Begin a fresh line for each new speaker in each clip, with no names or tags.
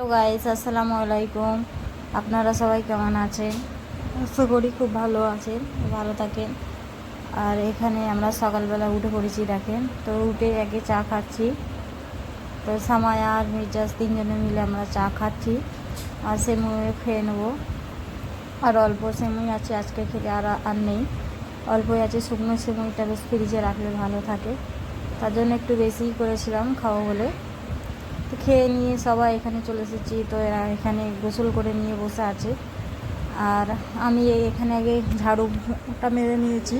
Hello guys, আসসালামু আলাইকুম। আপনারা সবাই কেমন আছেন? আশা করি খুব ভালো আছেন, ভালো থাকেন। আর এখানে আমরা সকালবেলা উঠে পড়েছি, দেখেন। তো উঠে আগে চা খাচ্ছি। তো সামায়া আর মির্জাস তিনজনে মিলে আমরা চা খাচ্ছি। আর সেমুয়ে খেয়ে নেব। আর অল্প সেমুই আছে, আজকে খেলে আর আর নেই। অল্পই আছে, শুকনো সেমুইটা বেশ ফ্রিজে রাখলে ভালো থাকে। তার জন্য একটু বেশিই করেছিলাম খাওয়া বলে। তো খেয়ে নিয়ে সবাই এখানে চলে এসেছি। তো এরা এখানে গোসল করে নিয়ে বসে আছে। আর আমি এই এখানে আগে ঝাড়ুটা মেরে নিয়েছি।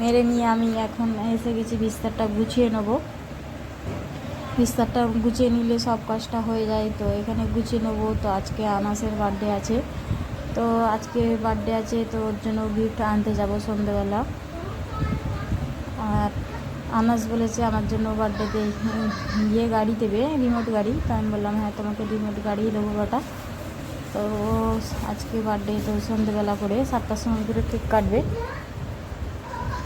মেরে নিয়ে আমি এখন এসে গেছি, বিস্তারটা গুছিয়ে নেব। বিস্তারটা গুছিয়ে নিলে সব কাজটা হয়ে যায়। তো এখানে গুছিয়ে নেব। তো আজকে আনাসের বার্থডে আছে। তো আজকে বার্থডে আছে, তো ওর জন্য গিফট আনতে যাব সন্ধেবেলা। আর আনাস বলেছে আমার জন্য বার্থডেতে ইয়ে গাড়ি দেবে রিমোট গাড়ি। তো আমি বললাম হ্যাঁ তোমাকে রিমোট গাড়ি দেবো বাটা। তো আজকে বার্থডে তো সন্ধেবেলা করে সাতটার সময় করে কেক কাটবে।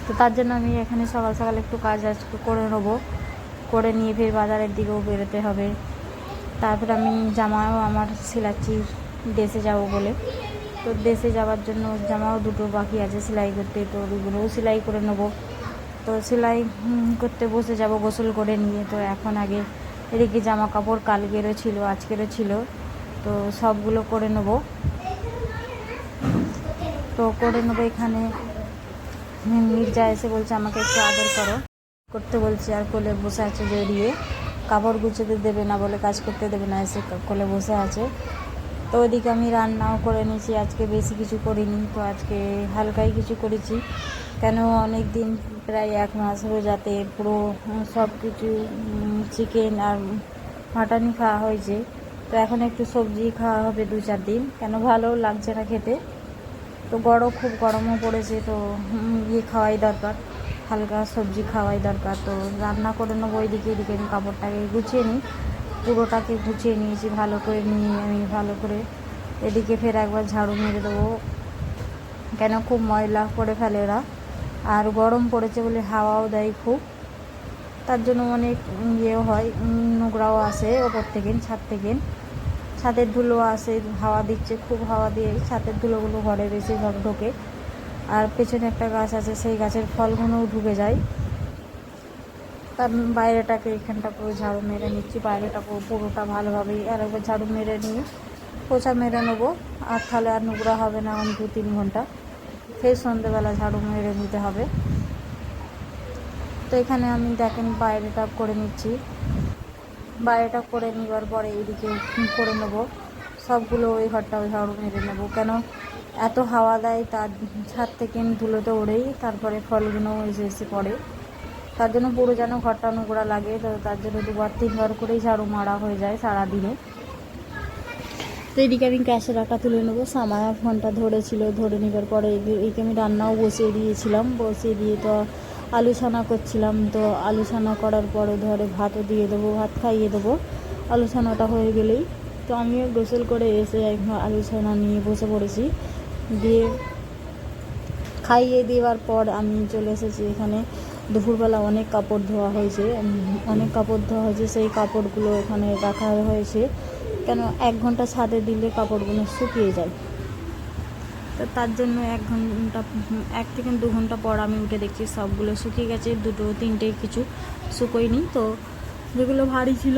তো তার জন্য আমি এখানে সকাল সকাল একটু কাজ আজকে করে নেব। করে নিয়ে ফের বাজারের দিকেও বেরোতে হবে। তারপর আমি জামাও আমার সিলাচ্ছি দেশে যাব বলে। তো দেশে যাওয়ার জন্য জামাও দুটো বাকি আছে সেলাই করতে, তো ওগুলোও সেলাই করে নেব। তো সেলাই করতে বসে যাব, গোসল করে নিয়ে। তো এখন আগে এদিকে জামা কাপড় কালকেরও ছিল, আজকেরও ছিল। তো সবগুলো করে নেব। তো করে নেব এখানে। মির্জা এসে বলছে, আমাকে একটু আদর করো। করতে বলছে, আর কোলে বসে আছে জড়িয়ে কাপড় গুছোতে দেবে না বলে কাজ করতে দেবে না, এসে কোলে বসে আছে। তো ওইদিকে আমি রান্নাও করে নিয়েছি। আজকে বেশি কিছু করিনি, তো আজকে হালকাই কিছু করেছি। কেন অনেক দিন প্রায় এক মাস রোজাতে পুরো সব কিছু চিকেন আর মাটনই খাওয়া হয়েছে। তো এখন একটু সবজি খাওয়া হবে দু চার দিন। কেন ভালো লাগছে না খেতে। তো গরম, খুব গরমও পড়েছে, তো ইয়ে খাওয়াই দরকার। হালকা সবজি খাওয়াই দরকার। তো রান্না করে নেব ওইদিকে, এদিকে আমি কাপড়টাকে গুছিয়ে নিই। পুরোটাকে গুছিয়ে নিয়েছি, ভালো করে নিয়ে আমি ভালো করে এদিকে ফের একবার ঝাড়ু মেরে দেবো। কেন খুব ময়লা করে ফেলে ওরা। আর গরম পড়েছে বলে হাওয়াও দেয় খুব। তার জন্য অনেক ইয়েও হয়, নোংরাও আসে ওপর থেকে, ছাদ থেকে। ছাদের ধুলো আসে, হাওয়া দিচ্ছে, খুব হাওয়া দিয়ে ছাদের ধুলোগুলো ঘরে বেশিরভাগ ঢোকে। আর পেছনে একটা গাছ আছে, সেই গাছের ফলগুলোও ঢুকে যায়। তার বাইরেটাকে এখানটা পুরো ঝাড়ু মেরে নিচ্ছি বাইরেটা পুরো পুরোটা ভালোভাবেই আর একবার ঝাড়ু মেরে নিয়ে পোছা মেরে নেব। আর তাহলে আর নোংরা হবে না দু তিন ঘণ্টা। ফের সন্ধেবেলা ঝাড়ু মেরে নিতে হবে। তো এখানে আমি দেখেন বাইরেটা করে নিচ্ছি। বাইরেটা করে নেবার পরে এদিকে করে নেব। সবগুলো ওই ঘরটা ওই ঝাড়ু মেরে নেব। কেন? এত হাওয়া দেয়, তার ছাদ থেকে ধুলোতে ওড়েই, তারপরে ফলগুলো এসে এসে পড়ে। তার জন্য পুরো যেন ঘরটা নোংরা লাগে, তো তার জন্য দুবার, তিনবার করেই ঝাড়ু মারা হয়ে যায় সারাদিনে। তো এদিকে আমি গ্যাসের আটা তুলে নেব। সামায়া ফোনটা ধরেছিল, ধরে নেবার পরে এদি- এইকে আমি রান্নাও বসিয়ে দিয়েছিলাম। বসিয়ে দিয়ে তো আলু ছানা করছিলাম। তো আলু ছানা করার পরে ধরে ভাতও দিয়ে দেবো, ভাত খাইয়ে দেবো। আলু ছানাটা হয়ে গেলেই তো আমিও গোসল করে এসে আলু ছানা নিয়ে বসে পড়েছি। দিয়ে খাইয়ে দেওয়ার পর আমি চলে এসেছি এখানে। দুপুরবেলা অনেক কাপড় ধোয়া হয়েছে অনেক কাপড় ধোয়া হয়েছে, সেই কাপড়গুলো এখানে রাখা হয়েছে। কেন এক ঘণ্টা ছাদে দিলে কাপড়গুলো শুকিয়ে যায়। তো তার জন্য এক ঘণ্টা, এক থেকে দু ঘণ্টা পর আমি উঠে দেখছি সবগুলো শুকিয়ে গেছে, দুটো, তিনটে কিছু শুকোয়নি। তো যেগুলো ভারী ছিল,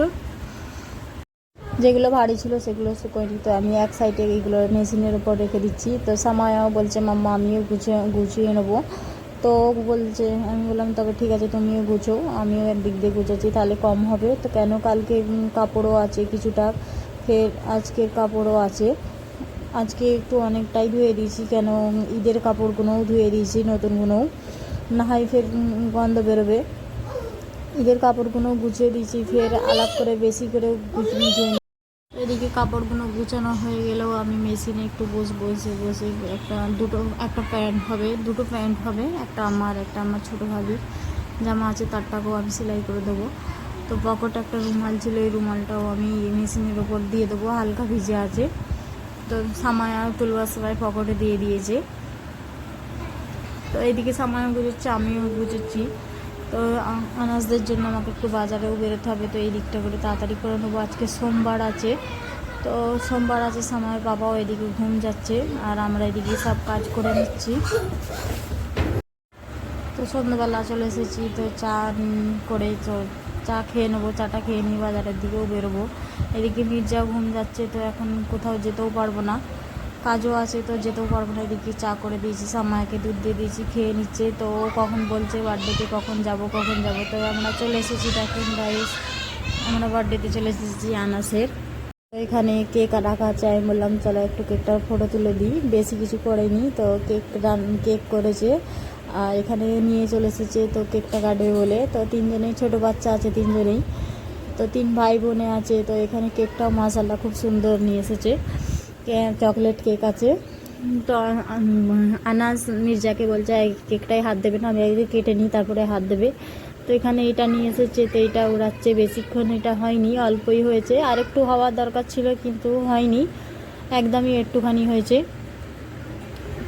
যেগুলো ভারী ছিল সেগুলো শুকোয়নি। তো আমি এক সাইডে এইগুলো মেশিনের উপর রেখে দিচ্ছি। তো সামায়াও বলছে, মাম্মা, আমিও গুছিয়ে গুছিয়ে নেব। তো বলছে, আমি বললাম, তবে ঠিক আছে, তুমিও গুছো, আমিও একদিক দিয়ে গুছোচ্ছি, তাহলে কম হবে। তো কেন কালকে কাপড়ও আছে কিছুটা, ফের আজকের কাপড়ও আছে। আজকে একটু অনেকটাই ধুয়ে দিয়েছি, কেন ঈদের কাপড়গুলোও ধুয়ে দিয়েছি, নতুনগুলোও। না হয় ফের গন্ধ বেরোবে। ঈদের কাপড়গুলো গুছিয়ে দিয়েছি, ফের আলাপ করে বেশি করে গুছিয়ে কাপড়গুলো গুছানো হয়ে গেলেও আমি মেশিনে একটু বস, বসে বসে একটা দুটো, একটা প্যান্ট হবে, দুটো প্যান্ট হবে, একটা আমার একটা আমার ছোটো ভাবির। জামা আছে তারটাকেও আমি সেলাই করে দেবো। তো পকেট একটা রুমাল ছিল, এই রুমালটাও আমি মেশিনের ওপর দিয়ে দেবো, হালকা ভিজে আছে। তো সামায়া তুলবার সবাই পকেটে দিয়ে দিয়েছে। তো এইদিকে সামায়া গুজোচ্ছে আমিও গুজোচ্ছি তো আনাজদের জন্য আমাকে একটু বাজারেও বেরোতে হবে, তো এই দিকটা করে তাড়াতাড়ি করে নেব। আজকে সোমবার আছে তো সোমবার আছে, সময় বাবাও এদিকে ঘুম যাচ্ছে আর আমরা এদিকে সব কাজ করে নিচ্ছি। তো সন্ধ্যাবেলা চলে এসেছি, তো চা করে তো চা খেয়ে নেব, চাটা খেয়ে নিয়ে বাজারের দিকেও বেরোবো। এদিকে মির্জাও ঘুম যাচ্ছে, তো এখন কোথাও যেতেও পারব না। কাজও আছে, তো যেতেও পারব না, এদিকে চা করে দিয়েছি, সামায়াকে দুধ দিয়ে দিয়েছি, খেয়ে নিচ্ছে। তো ও কখন বলছে বার্থডেতে কখন যাব কখন যাব? তো আমরা চলে এসেছি, দেখেন গাইস আমরা বার্থডেতে চলে এসেছি আনাসের। এখানে কেক রাখা আছে, আমি বললাম চলো একটু কেকটার ফটো তুলে দিই। বেশি কিছু করেনি, তো কেক রান, কেক করেছে। আর এখানে নিয়ে চলে এসেছে তো কেকটা কাটবে বলে। তো তিনজনেই, ছোট বাচ্চা আছে তিনজনেই। তো তিন ভাই বোনে আছে, তো এখানে কেকটাও মাসাল্লাহ খুব সুন্দর নিয়ে এসেছে। চকলেট কেক আছে। তো আনাস মির্জাকে বলছে কেকটাই হাত দেবে না, আমি আগে কেটে নিই, তারপরে হাত দেবে। তো এখানে এটা নিয়ে এসেছে, তো এটা উড়াচ্ছে। বেশিক্ষণ এটা হয়নি, অল্পই হয়েছে। আর একটু হওয়ার দরকার ছিল, কিন্তু হয়নি। একদমই একটুখানি হয়েছে।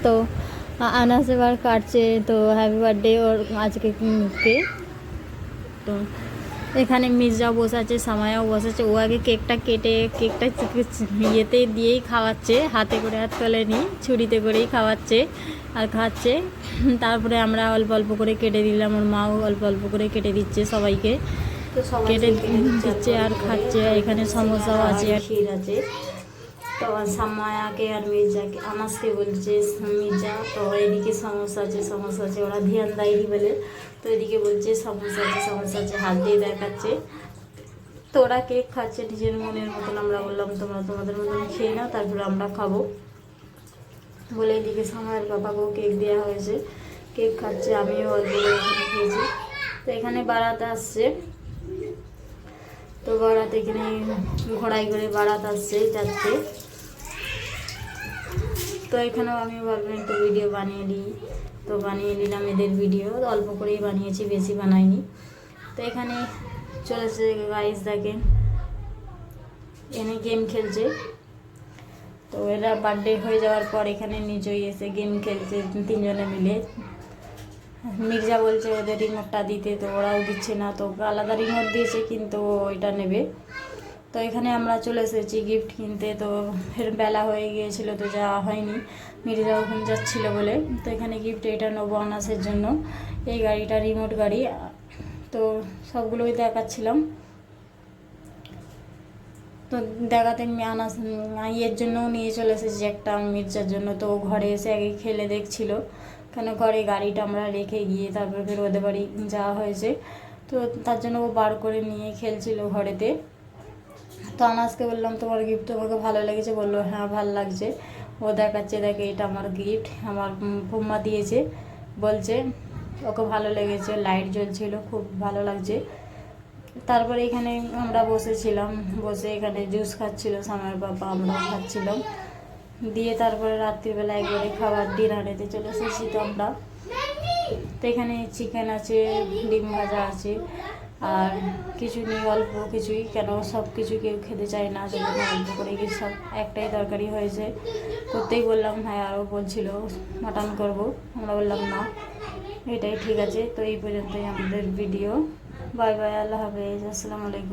তো আনাস এবার কাটছে, তো হ্যাপি বার্থডে ওর আজকে কে? তো এখানে মির্জা বসে আছে সামায়াও বসেছে। ও আগে কেকটা কেটে কেকটা ইয়েতে দিয়েই খাওয়াচ্ছে হাতে করে হাত তোলেনি ছুরিতে করেই খাওয়াচ্ছে আর খাচ্ছে। তারপরে আমরা অল্প অল্প করে কেটে দিলাম ওর মাও অল্প অল্প করে কেটে দিচ্ছে সবাইকে। কেটে দিচ্ছে আর খাচ্ছে আর এখানে সমস্যাও আছে আর ক্ষীর আছে। তো সামায়াকে আর মির্জাকে আনাসকে বলছে মির্জা তো এদিকে সমস্যা আছে সমস্যা আছে ওরা ধ্যান দেয়নি বলে। এদিকে বলছে, সমস্যা আছে সমস্যা আছে হাত দিয়ে দেখাচ্ছে। তো ওরা কেক খাচ্ছে, নিজের মনের মতন আমরা বললাম, তোমরা তোমাদের মতন খেয়ে নাও, তারপরে আমরা খাব। বলে এদিকে সামায়ের বাবাকেও কেক দেওয়া হয়েছে। কেক খাচ্ছে, আমিও অল্প খেয়েছি। তো এখানে বারাত আসছে। তো বারাত এখানে ঘোড়াই করে বারাত আসছে যাচ্ছে। তো এখানেও আমি ভাবলাম একটু ভিডিও বানিয়ে নিই তো বানিয়ে নিলাম এদের ভিডিও অল্প করেই বানিয়েছি, বেশি বানাইনি। তো এখানে চলেছে গাইস দেখেন। এনে গেম খেলছে। তো এরা বার্থডে হয়ে যাওয়ার পর এখানে নিজেই এসে গেম খেলছে, তিনজনে মিলে। মির্জা বলছে, ওদের রিমোটটা দিতে। তো ওরাও দিচ্ছে না। তো আলাদা রিমোট দিয়েছে, কিন্তু ওইটা নেবে। তো এখানে আমরা চলে এসেছি গিফট কিনতে। তো ফের বেলা হয়ে গিয়েছিল তো যাওয়া হয়নি। মির্জা ওখানে যাচ্ছিল বলে। তো এখানে গিফট এটা নেব আনাসের জন্য। এই গাড়িটা রিমোট গাড়ি। তো সবগুলোই দেখাচ্ছিলাম। তো দেখাতে আনাস ইয়ের জন্যও নিয়ে চলে এসেছি একটা মির্জার জন্য। তো ও ঘরে এসে আগে খেলে দেখছিল। কেন ঘরে গাড়িটা আমরা রেখে গিয়ে তারপর ফের ওদের বাড়ি যাওয়া হয়েছে। তো তার জন্য ও বার করে নিয়ে খেলছিল ঘরেতে। তো আনাসকে বললাম, তোমার গিফট তোমাকে ভালো লেগেছে। বলল হ্যাঁ ভালো লাগছে। ও দেখাচ্ছে, দেখে এটা আমার গিফট আমার ফুম্মা দিয়েছে। বলছে, ওকে ভালো লেগেছে লাইট জ্বলছিল, খুব ভালো লাগছে। তারপরে এখানে আমরা বসেছিলাম, বসে এখানে জুস খাচ্ছিল সামার বাবা, আমরা খাচ্ছিলাম। দিয়ে তারপরে রাত্রিবেলা একবারে খাবার ডিনারেতে চলে এসেছি তো আমরা। তো এখানে চিকেন আছে, ডিম ভাজা আছে। আর কিছু নেই, অল্প কিছুই। কেন সব কিছু কেউ খেতে চায় না, সেই জন্য অল্প করে গিয়ে সব একটাই দরকারি হয়েছে। করতেই বললাম হ্যাঁ আরও বলছিল, মাটন করব। আমরা বললাম, না, এটাই ঠিক আছে। তো এই পর্যন্তই আমাদের ভিডিও। বাই বাই, আল্লাহ হাফেজ। আসসালামু আলাইকুম।